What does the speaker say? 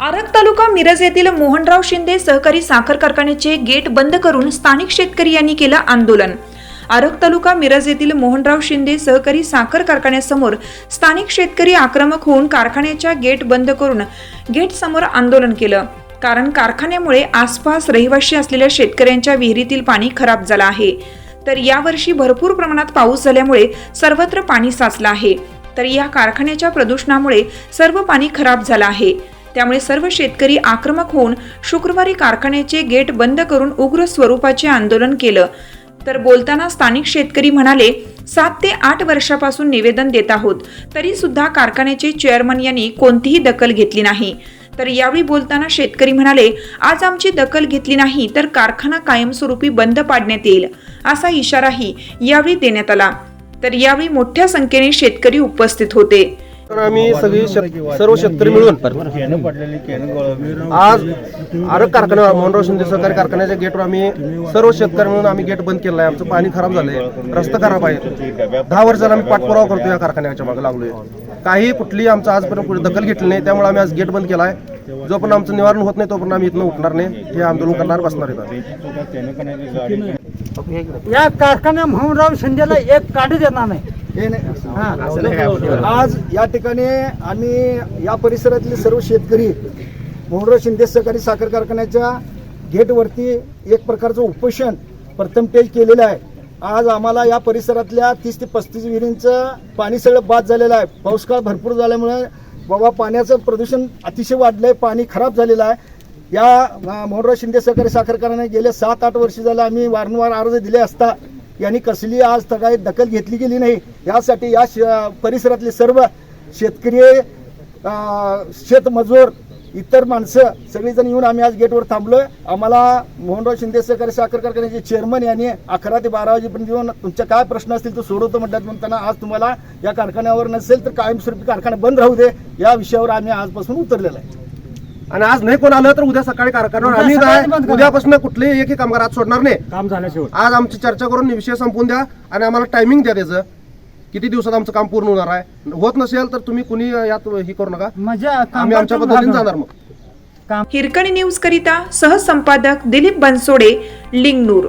आरग तालुका मिरज येथील मोहनराव शिंदे सहकारी साखर कारखान्याचे गेट बंद करून स्थानिक शेतकरी यांनी केलं आंदोलन. आरग तालुका मिरज येथील मोहनराव शिंदे सहकारी साखर कारखान्यासमोर स्थानिक शेतकरी आक्रमक होऊन कारखान्याच्या गेट बंद करून गेट समोर आंदोलन केलं. कारण कारखान्यामुळे आसपास रहिवाशी असलेल्या शेतकऱ्यांच्या विहिरीतील पाणी खराब झालं आहे. तर यावर्षी भरपूर प्रमाणात पाऊस झाल्यामुळे सर्वत्र पाणी साचलं आहे. तर या कारखान्याच्या प्रदूषणामुळे सर्व पाणी खराब झालं आहे. त्यामुळे सर्व शेतकरी आक्रमक होऊन शुक्रवारी कारखान्याचे गेट बंद करून उग्र स्वरूपाचे आंदोलन केलं. तर बोलताना स्थानिक शेतकरी म्हणाले सात ते आठ वर्षापासून निवेदन देत आहोत. तरी सुद्धा कारखान्याचे चेअरमन यांनी कोणतीही दखल घेतली नाही. तर यावेळी बोलताना शेतकरी म्हणाले आज आमची दखल घेतली नाही तर कारखाना कायमस्वरूपी बंद पाडण्यात येईल. असा इशाराही यावेळी देण्यात आला. तर यावेळी मोठ्या संख्येने शेतकरी उपस्थित होते. तर आम्ही सगळी शेत- सर्व शेतकरी मिळून आज आरग कारखाना मोहनराव शिंदे सहकारी कारखान्याच्या गेटवर आम्ही सर्व शेतकरी मिळून आम्ही गेट बंद केलं आहे आमचं पाणी खराब झालंय. रस्ता खराब आहे. दहा वर्षाला आम्ही पाठपुरावा करतो या कारखान्याच्या मागे लागलोय. काही कुठली आमचं आजपर्यंत कुठे दखल घेतली नाही त्यामुळे आम्ही आज गेट बंद केला आहे जोपर्यंत आमचं निवारण होत नाही तोपर्यंत आम्ही इथनं उठणार नाही. हे आंदोलन करणार बसणार इथं या कारखान्या मोहनराव शिंदेला एक काढू देणार नाही. आज या ठिकाणी आम्ही या परिसरातले सर्व शेतकरी मोहनराव शिंदे सहकारी साखर कारखान्याच्या गेटवरती एक प्रकारचं उपोषण प्रथम पेज केलेलं आहे. आज आम्हाला या परिसरातल्या तीस ते पस्तीस विहिरींचं पाणी सगळं बाद झालेलं आहे. पाऊस काळ भरपूर झाल्यामुळे बाबा पाण्याचं प्रदूषण अतिशय वाढलंय पाणी खराब झालेलं आहे. या मोहनराव शिंदे सहकारी साखर कारखान्याने गेले सात आठ वर्ष झालं आम्ही वारंवार अर्ज दिले असता यांनी कसली आज काही दखल घेतली गेली नाही. यासाठी या श- परिसरातले सर्व शेतकरी शेतमजूर इतर माणसं सगळीजण येऊन आम्ही आज गेटवर थांबलोय. आम्हाला मोहनराव शिंदे सहकारी साखर कारखान्याचे चेअरमन यांनी अकरा ते बारा वाजेपर्यंत येऊन तुमच्या काय प्रश्न असतील तो सोडवतो म्हटल्यात म्हणताना आज तुम्हाला या कारखान्यावर नसेल तर कायमस्वरूपी कारखाना बंद राहू दे. या विषयावर आम्ही आजपासून उतरलेला आहे. आणि आज नाही कोण आलं तर उद्या सकाळी कारखान्यावर आम्ही काय. उद्यापासून कुठलेही एकही कामगार आज सोडणार नाही. काम झाल्याशिवाय आज आमची चर्चा करून विषय संपवून द्या आणि आम्हाला टायमिंग द्या त्याचं. किती दिवसात आमचं काम पूर्ण होणार आहे? होत नसेल तर तुम्ही कुणी यात हे करू नका. आम्ही आमच्या पद्धतीने जाणार मग. हिरकणी न्यूज करिता सहसंपादक दिलीप बनसोडे लिंगनूर.